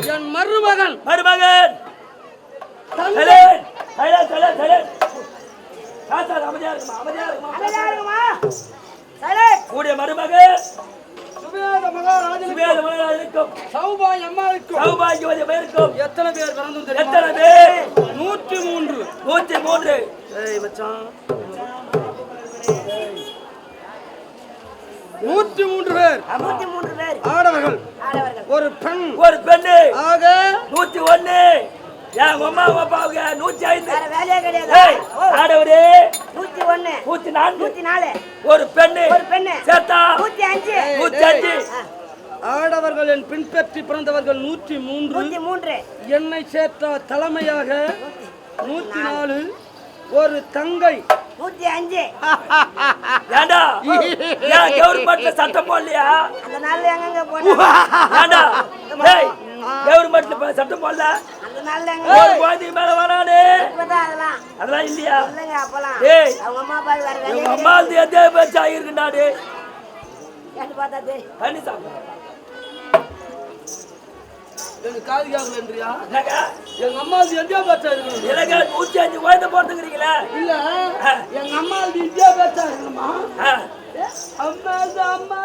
என் மருமகன். மருமகன். கூடிய மருமகன். எத்தனை பேர் தெரியுமா? எத்தனை பேர்? நூற்றி மூன்று. நூத்தி மூன்று. மச்சான். நூற்றி மூன்று பேர். நூத்தி மூன்று பேர். ஆடவர்கள். ஒரு பெண். ஒரு பெண்ணு. ஆக நூத்தி ஒண்ணு. என் அம்மா அப்பாவுக்கு நூத்தி ஐந்து. வேலையே கிடையாது. ஆடவரே. நூத்தி ஒண்ணு. நூத்தி நான்கு. நூத்தி நாலு. ஒரு பெண்ணு. ஒரு பெண்ணு. சேர்த்தா. நூத்தி அஞ்சு. நூத்தி அஞ்சு. பின்பற்றி பிறந்தவர்கள் நூற்றி மூன்று. மூன்று. என்னை சேர்த்த தலைமையாக நூற்றி நாலு. ஒரு தங்கை. நூத்தி அஞ்சு. ஏண்டா? ஏன் கவர்மெண்ட்ல சட்டம் போடலையா? அந்த நாள்ல எங்கெங்க போனா? ஏண்டா? டேய் கவர்மெண்ட்ல சட்டம் போடல? அந்த நாள்ல எங்க ஒரு குழந்தை மேல வரானே. இப்பதான் அதெல்லாம். அதெல்லாம் இல்லையா? இல்லைங்க அப்பெல்லாம். ஏய். அவங்க அம்மா அப்பா வேற எங்க அம்மா வந்து பேச்சு பார்த்தா சாப்பிடு. எனக்கு காது கேட்கலன்றியா? எங்க அம்மா இந்தியா பேச்சா இருக்கணும் எனக்கு நூத்தி அஞ்சு குழந்தை போட்டுக்கிறீங்களா இல்ல எங்க அம்மா இந்தியா பேச்சா இருக்கணுமா. அம்மா அம்மா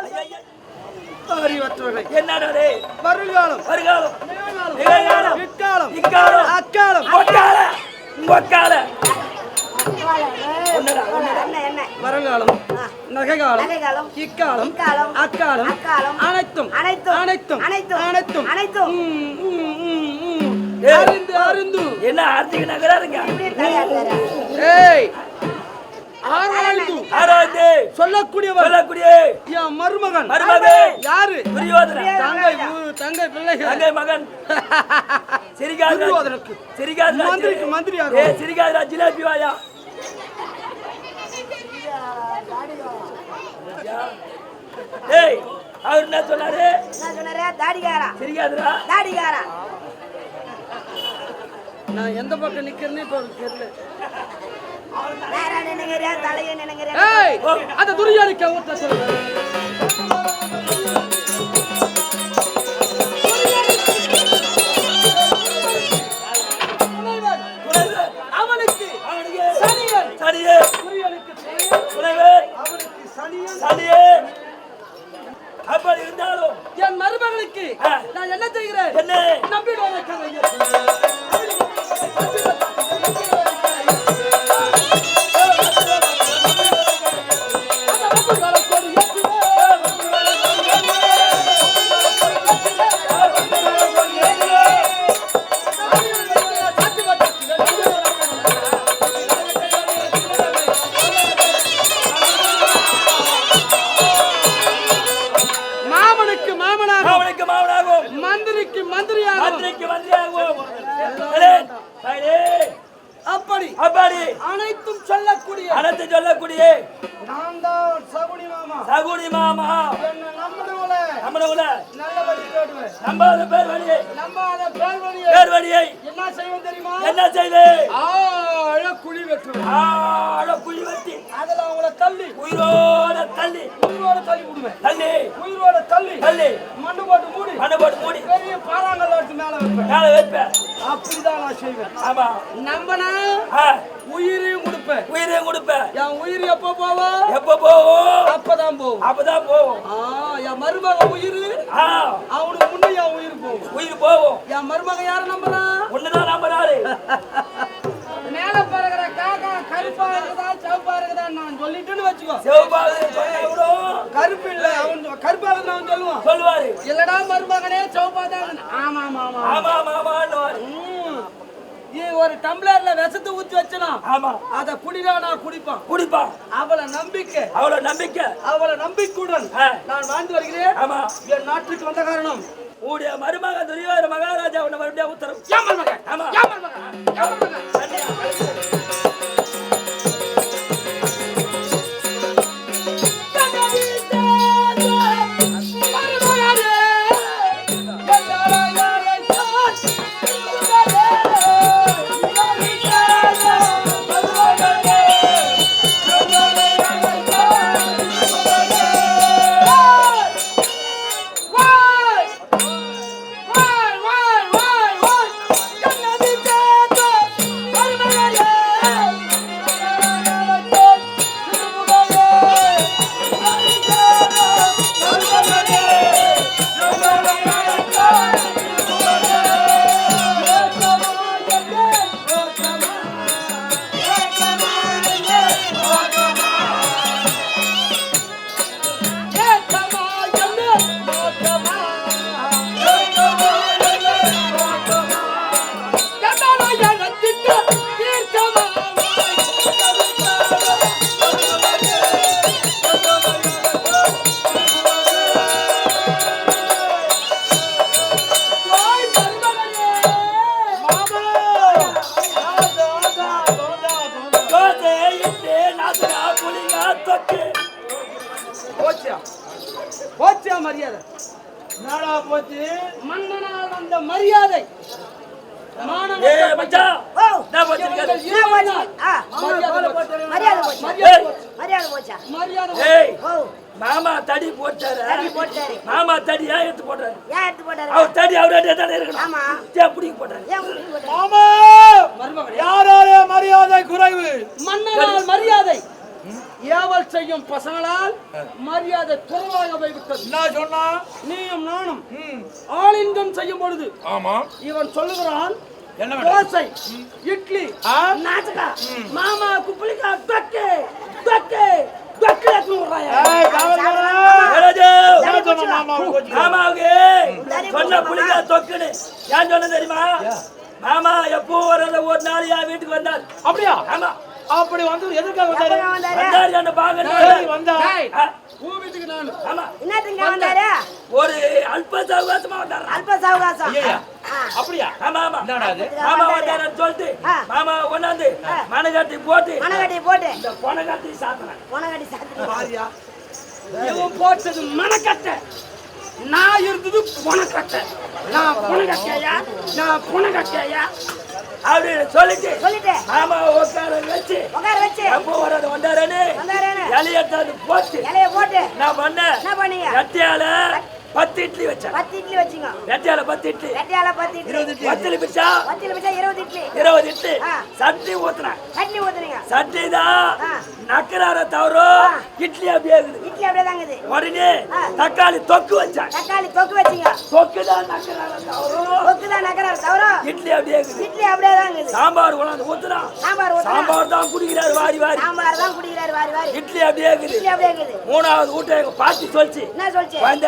அறிவற்றவர்கள் என்னடா வருங்காலம். வருகாலம் நிகழ்காலம், இக்காலம். இக்காலம், அக்காலம். ஒக்கால ஒக்கால என்ன என்ன? வருங்காலம். நகைகாலம் இக்காலம் அக்காலம் அனைத்தும் அனைத்தும், அனைத்தும் அனைத்தும், அனைத்தும். அருந்து அருந்து. என்ன ஆர்த்திக்கு நகராருங்க ஏய். ஆராய்ந்து. ஆராய்ந்து. சொல்லக்கூடியவர். சொல்லக்கூடிய. என் மருமகன். மருமகன். யாரு? துரியோதன தங்கை தங்கை பிள்ளைகள். தங்கை மகன். சிரிகாது துரியோதனுக்கு சிரிகாது மந்திரிக்கு மந்திரியாக ஏ சிரிகாது ஜிலேபி வாயா. ஏய் அவர் என்ன சொன்னாரு? என்ன சொன்னாரு? தாடிகாரா. சிரிகாதுடா தாடிகாரா. நான் எந்த பக்கம் நிக்கிறேன்னு இப்ப தெரியல. தலையை நினைக்கிறியா ஏய் அந்த துரியானிக்க ஊத்த சொல்லு Thank you. அப்படி. அனைத்தும் சொல்லக்கூடிய அனைத்து சொல்லக்கூடிய நான் தான் சகுனி மாமா. சகுனி மாமா. என்ன நம்புறவங்கள நம்மள நல்ல வழி காட்டுவேன். நம்பாத பேர் வழியை நம்பாத பேர் வழியை பேர் வழியை என்ன செய்வோம் தெரியுமா? என்ன செய்து ஆழ குழி வெட்டுவேன். ஆழ குழி வெட்டி. அதுல அவங்கள தள்ளி. உயிரோட தள்ளி. உயிரோட தள்ளி விடுவேன். தள்ளி. உயிரோட தள்ளி. தள்ளி. மண்ணு போட்டு மூடி. மண்ணை போட்டு மூடி. பெரிய பாறாங்கல்ல எடுத்து மேல வைப்பேன். மேல வைப்பேன். அப்படிதான் நான் செய்வேன். ஆமா. நம்பனா? உயிரையும் கொடுப்பேன். உயிரையும் கொடுப்பேன். என் உயிர் எப்போ போவோம் எப்ப போவோம் அப்பதான் போகும் அப்பதான் போவோம். ஆ, என் மருமக உயிர்? ஆ, அவனுக்கு முன்னே என் உயிர் போகும். உயிர் போவோம். என் மருமக யார நம்பலாம் ஒண்ணுதான் நம்புறாரு மேல பறக்கிற காக்கா கருப்பா இருக்குதா சிவப்பா இருக்குதா நான் சொல்லிட்டேன்னு வச்சுக்கோ. கூட கருப்பு இல்ல. அவன் கருப்பா இருக்கு அவன் சொல்லுவான். சொல்லுவாரு. இல்லடா மருமகனே சிவப்பா தான் ஆமா ஆமா ஆமா ஆமா மாமான்னுவாரு ம். நீ ஒரு டம்ளர்ல விஷத்தை ஊத்தி வச்சனா ஆமா. அத குடிடா நான் குடிப்பான். குடிப்பான். அவள நம்பிக்கை. அவ்வளவு நம்பிக்கை. அவள நம்பிக்கையுடன். நான் வாழ்ந்து வருகிறேன். ஆமா. என் நாட்டுக்கு வந்த காரணம். உடைய மருமக துரியோதன மகாராஜா உன்னை மறுபடியும் உத்தரவு. ஆமா. மாமா தடி போட்டாரு. மாமா தடி ஏன் எடுத்து போட்டாரு? அவர் தடி அவரே தானே இருக்கணும். ஆமா. ஏன் பிடிக்க போட்டாரு? மாமா. யாராலே மரியாதை குறைவு? மன்னனால் மரியாதை. ஏவல் செய்யும் பசங்களால் மரியாதை குறைவாக போய்விட்டது என்ன சொன்னா? நீயும் நானும் ஆலிங்கம் செய்யும் பொழுது ஆமா. இவன் சொல்லுகிறான்? தோசை இட்லி ஆ? நாட்டுக்கா மாமா குப்பிளிக்கா தொக்கு தொக்கு மாமா எப்போ ஒரு நாள் வீட்டுக்கு வந்தார். அப்படியா? ஆமா. அப்படி வந்து எதுக்காக வந்தாரு? வந்தாரு? பாக்க சரி வந்தா வீட்டுக்கு நானு. ஆமா. என்னத்துங்க வந்தாரு? ஒரு அல்ப சவகாசமா வந்தார் அல்ப சவகாசம். அப்படியா? ஆமா ஆமா. என்னடா அது? மாமா வந்தாருன்னு சொல்லிட்டு. மாமா கொண்டாந்து மனகட்டி போட்டு மணக்கட்டி போட்டு. இந்த பொனகட்டி சாத்தினேன் பொணக்கட்டி சாத்தி பாரியா? இவன் போட்டது மனக்கட்டை. நான் இருந்தது புனக்கட்டை. நான் புனக்கட்டையா நான் புனக்கட்டையா அப்படின்னு சொல்லிட்டு சொல்லிட்டு. மாமா உட்கார வச்சு உட்கார வச்சு. எப்போ வர்றது வந்தாருன்னு வந்தாரேன்னு இலையத்தாந்து போட்டு இலைய போட்டு. நான் பண்ணேன் என்ன பண்ணீங்க? கட்டியால பத்து இட்லி வச்சேன். பத்து இட்லி வச்சுங்க. கட்டியால பத்து இட்லி. கட்டியால பத்து இட்லி. பத்து பிச்சா? பத்து இட்லி இருபது இட்லி. இருபது இட்லி. சட்னி ஊத்துனேன். சட்னி ஊத்துறீங்க சட்னி தான். நக்கறார தவிர இட்லி அப்படியே இருக்குது. இட்லி அப்படியே தாங்குது உடனே. தக்காளி தொக்கு வச்சேன் தக்காளி தொக்கு வச்சுங்க. தொக்கு தான் நக்கறார தவிர தொக்கு தான் நகரார் தவிர இட்லி அப்படியே இருக்குது. இட்லி அப்படியே தாங்குது சாம்பார் கொண்டாந்து ஊத்துனா? சாம்பார் சாம்பார் தான் குடிக்கிறாரு வாரி வாரி. சாம்பார் தான் குடிக்கிறாரு வாரி வாரி. இட்லி அப்படியே இருக்குது. இட்லி அப்படியே இருக்குது. மூணாவது வீட்டை எங்க பாட்டி சொல்லிச்சு என்ன சொல்லிச்சு வந்த.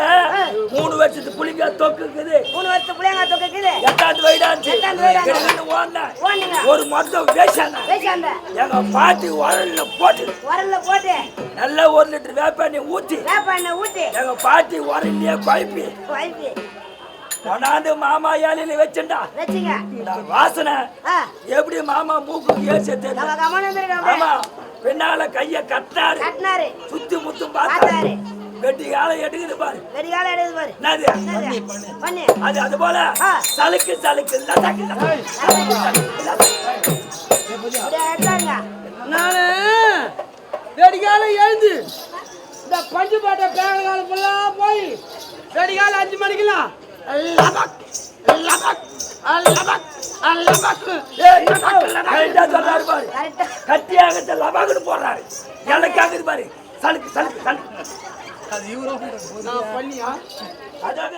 மூணு வருஷத்து புளிங்க தொக்கு இருக்குது. மூணு வருஷத்து புளியங்காய் தொக்கு இருக்குது. எட்டாவது வயதாச்சு எட்டாவது. ஓடுனீங்க ஒரு மொத்தம் வேஷான பேசாந்த எங்க பாட்டி உரல்ல போட்டு உரல்ல போட்டு. நல்லா ஒரு லிட்டர் வேப்பாண்ணி ஊத்தி. வேப்ப எண்ணெய் ஊத்தி. எங்க பாட்டி உரல்லையே குழப்பி. வைப்பி கொண்டாந்து மாமா ஏழையில வச்சுண்டா வச்சுங்க. இந்த வாசனை எப்படி மாமா மூக்குக்கு ஏசி ஆமா பின்னால கைய கட்டினாரு கட்டினாரு. சுத்தி முத்தும் பார்த்தாரு. வெட்டி காலை எடுக்குது பாரு. வெடிகால எடுத்து பாரு. என்னது? பண்ணு. அது அது போல. சலுக்கு சலுக்கு லசக்கு லசக்கு, வெடிகால எழுந்து. இந்த பஞ்சுப்பேட்டை பேரங்கால ஃபுல்லாக போய் வெடிகால அஞ்சு மணிக்கெல்லாம். லபக் லபக் லபக் லபக். ஏய், கரெக்டா சொல்றாரு பாரு. கரெக்டா. கட்டியாக லபாகுன்னு போடுறாரு. எனக்காக பாரு. சலுக்கு சலுக்கு சலுக்கு. நான் பண்ணியா? அதாவது